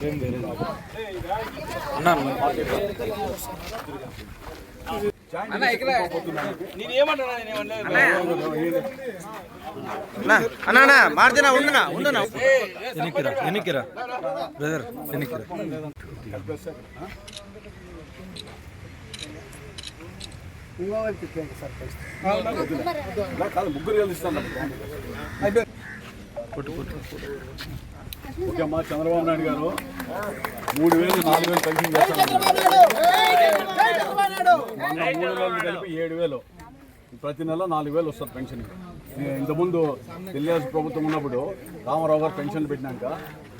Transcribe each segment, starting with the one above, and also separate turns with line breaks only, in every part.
అన్నా అన్నా మార్జినా ఉండనా ఉండనా
ఎనికిరా ఎనికిరా బ్రదర్ ఎనికిరా
కాదు ముగ్గురు కలిసి ఇస్తాను ఓకే అమ్మా చంద్రబాబు నాయుడు గారు. మూడు వేలు నాలుగు వేలు మొన్న మూడు వేలు కలిపి ఏడు వేలు. ప్రతి నెల నాలుగు వేలు వస్తుంది పెన్షన్. ఇంతకుముందు తెలుగుదేశం ప్రభుత్వం ఉన్నప్పుడు రామారావు గారు పెన్షన్లు పెట్టినాక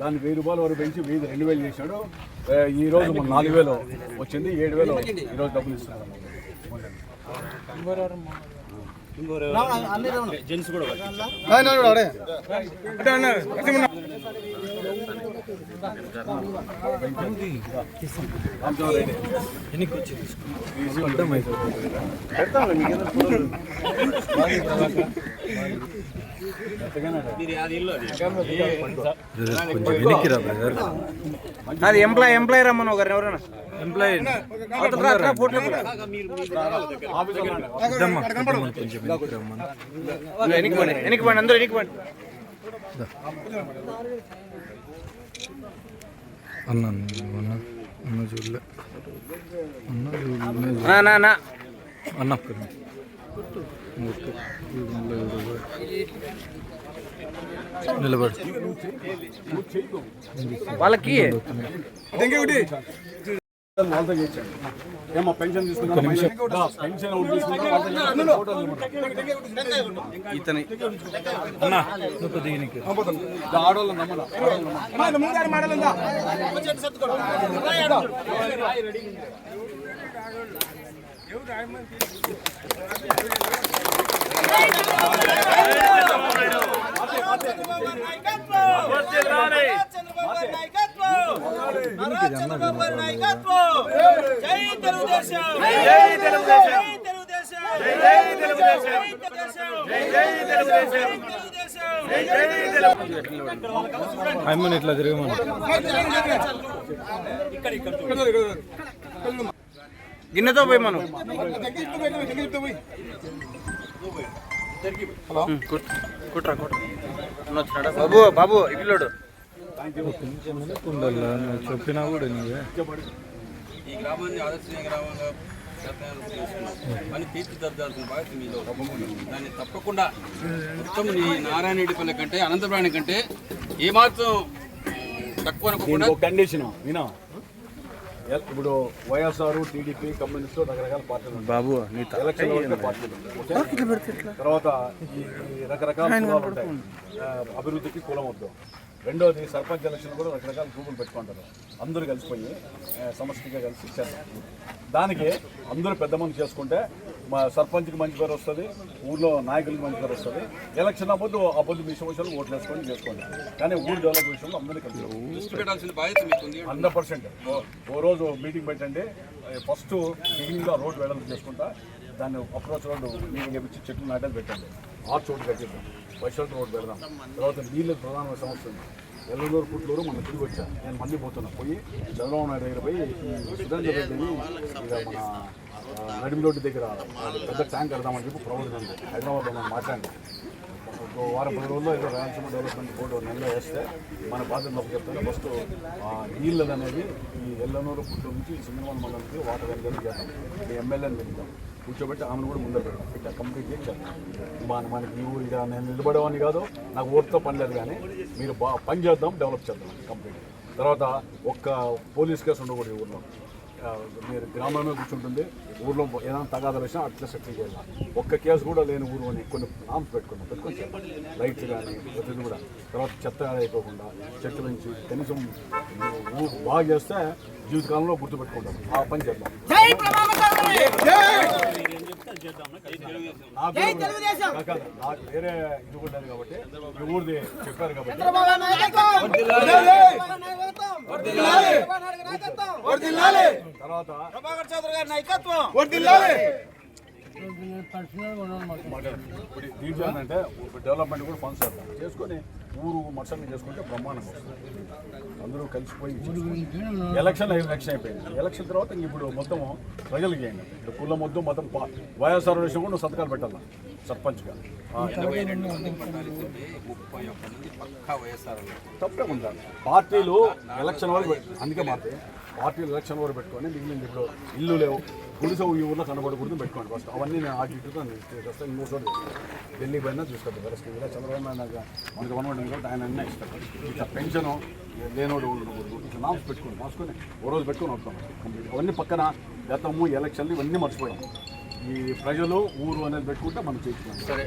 దాన్ని వెయ్యి రూపాయల వరకు పెంచి వెయ్యి రెండు వేలు చేశాడు. ఈ రోజు మన నాలుగు వేలు వచ్చింది ఏడు వేలు ఈరోజు డబ్బులు ఇస్తున్నారు. రామచంద్రారెడ్డి
ఎనికి వచ్చి తీసుకో
పెడతాను మీకేదో చూడదు. ఎంతగానో
బ్రదర్ కొంచెం ఎనికిరా బ్రదర్
అది ఎంప్లాయ్ ఎంప్లాయ్ రమ్మను ఒకరిని ఎవరైనా.
ఎంప్లాయీ
వెనక్కి పండి వెనక్కి పండి అందరూ వెనక్కి పండి.
అన్న అన్న అన్న చూడలే. అన్న చూడలే.
నా నా నా
అన్న నిలబడి.
వాళ్ళకి
వాళ్ళతో చేయించండి ఏమో పెన్షన్ తీసుకున్నా పెన్షన్.
ఇతని
అన్న
నమ్మలా
అమ్మని ఇట్లా తిరగమని.
గిన్నెతో పోయి మనం. కుట్రా కుట్రా బాబు బాబు ఇల్లుడు
చెప్పినా కూడా నువ్వే
ఈ గ్రామాన్ని ఆదర్శనీయ గ్రామంగా. అని తీర్చిదిద్దాల్సిన బాధ్యత మీలో దాన్ని తప్పకుండా మొత్తం నీ నారాయణరెడ్డిపల్లి కంటే అనంతపురాణి కంటే ఏమాత్రం తక్కువ అనుకోకుండా
కండిషన్ వినా. ఇప్పుడు వైఎస్ఆర్ టీడీపీ కమ్యూనిస్ట్ రకరకాల పార్టీలు
బాబు నీ
ఎలక్షన్ పార్టీలు? తర్వాత ఈ ఈ రకరకాల అభివృద్ధికి కులం వద్దు. రెండోది సర్పంచ్ ఎలక్షన్ కూడా రకరకాల గ్రూపులు పెట్టుకుంటారు. అందరూ కలిసిపోయి సమష్టిగా కలిసి ఇచ్చారు దానికి అందరూ పెద్ద మంది చేసుకుంటే మా సర్పంచ్కి మంచి పేరు వస్తుంది ఊర్లో నాయకులకి మంచి పేరు వస్తుంది. ఎలక్షన్ అవ్వద్దు అవ్వద్దు మీ సమస్యలు ఓట్లు వేసుకొని చేసుకోండి. కానీ ఊరు డెవలప్ విషయంలో అందరినీ కలిసి హండ్రెడ్ పర్సెంట్. ఓ రోజు మీటింగ్ పెట్టండి. ఫస్ట్ బిగినింగ్లో రోడ్ వెడల్పు చేసుకుంటా. దాన్ని అప్రోచ్ రోడ్డు మీటింగ్ చెట్లు నాటేది పెట్టండి. ఆ చోటు కట్టిద్దాం. వైశాఖ రోడ్ పెడదాం. తర్వాత నీళ్ళు ప్రధాన సమస్య ఉంది. ఎల్లూరు పుట్లూరు మనం తిరిగి వచ్చా. నేను మళ్ళీ పోతున్నా. పోయి చంద్రబాబు నాయుడు దగ్గర పోయి ఈ రెడ్డిని మన ఆ, నడిమి రోడ్డు దగ్గర పెద్ద ట్యాంక్ వెళ్దామని చెప్పి ప్రపోజల్ హైదరాబాద్లో మనం మాట్లాడినాం ఒక వారం పది రోజుల్లో ఏదో రాయలసీమ డెవలప్మెంట్ బోర్డు నెలలో వేస్తే మన బాధ్యత నొప్పి చెప్తాను ఫస్ట్ నీళ్ళు అనేది ఈ ఎల్లనూరు పుట్టు నుంచి సింగనమల మండలికి వాటర్ ఎంజాయ్ చేద్దాం ఈ ఎమ్మెల్యేని పెడతాం కూర్చోబెట్టి ఆమెను కూడా ముందర పెడతాం. ఇట్లా కంప్లీట్ చేసి మన మనకి ఈ ఊరు నేను నిలబడేవాడిని కాదు నాకు ఓటుతో పని లేదు కానీ మీరు బా పని చేద్దాం డెవలప్ చేద్దాం కంప్లీట్ తర్వాత ఒక్క పోలీస్ కేసు ఉండకూడదు ఈ ఊర్లో. మీరు గ్రామంలో కూర్చుంటుంది ఊర్లో ఏదైనా తగాదాలు వచ్చినా అట్లా సెటిల్ చేయాలి. ఒక్క కేసు కూడా లేని ఊరు అని కొన్ని నామ్స్ పెట్టుకున్నాం పెట్టుకొని లైట్స్ కానీ ప్రతిదీ కూడా. తర్వాత చెత్త అయిపోకుండా చెట్లు నుంచి కనీసం ఊరు బాగా చేస్తే జీవితకాలంలో గుర్తుపెట్టుకుంటాం. ఆ పని చేద్దాం. నాకు వేరే ఇది కూడా లేదు కాబట్టి ఈ ఊరిది చెప్పారు కాబట్టి. తర్వాత
ప్రభాకర్ చౌదరి గారి నాయకత్వం.
మాట్లాడండి. ఇప్పుడు దీంట్లో ఏంటంటే డెవలప్మెంట్ కూడా ఫండ్స్ చేసుకొని ఊరు మత్సంగా చేసుకుంటే బ్రహ్మాండం వస్తుంది. అందరూ కలిసిపోయి ఎలక్షన్ ఎలక్షన్ అయిపోయింది. ఎలక్షన్ తర్వాత ఇంక ఇప్పుడు మొత్తం ప్రజలకి చేయండి ఇప్పుడు కుల మొత్తం మొత్తం వైఎస్ఆర్ విషయం కూడా నువ్వు సంతకాలు పెట్టాలా సర్పంచ్గా.
తప్పకుండా
తప్పే ఉండాలి పార్టీలు ఎలక్షన్ వరకు అందుకే మాత్రం పార్టీలు ఎలక్షన్ వరకు పెట్టుకొని మిగిలింది ఇప్పుడు ఇల్లు లేవు. గుడిసె ఈ ఊర్లో కనబడకూడదు పెట్టుకోండి ఫస్ట్ అవన్నీ నేను ఆటిట్యూడ్తో చేస్తాను ఇంకో ఢిల్లీ పైన చూసుకోండి. వ్యవస్థ చంద్రబాబు నాయుడు మనకి గవర్నమెంట్ కాబట్టి ఆయన అన్నీ ఇష్టపడి. ఇట్లా పెన్షన్ లేనోడు ఉండకూడదు ఇట్లా నామ్స్ పెట్టుకుని రాసుకొని ఓ రోజు పెట్టుకొని వస్తాం కంప్లీట్ అవన్నీ పక్కన గతము ఎలక్షన్లు ఇవన్నీ మర్చిపోయాం. ఈ ప్రజలు ఊరు అనేది పెట్టుకుంటే మనం చేయించుకోండి
సరే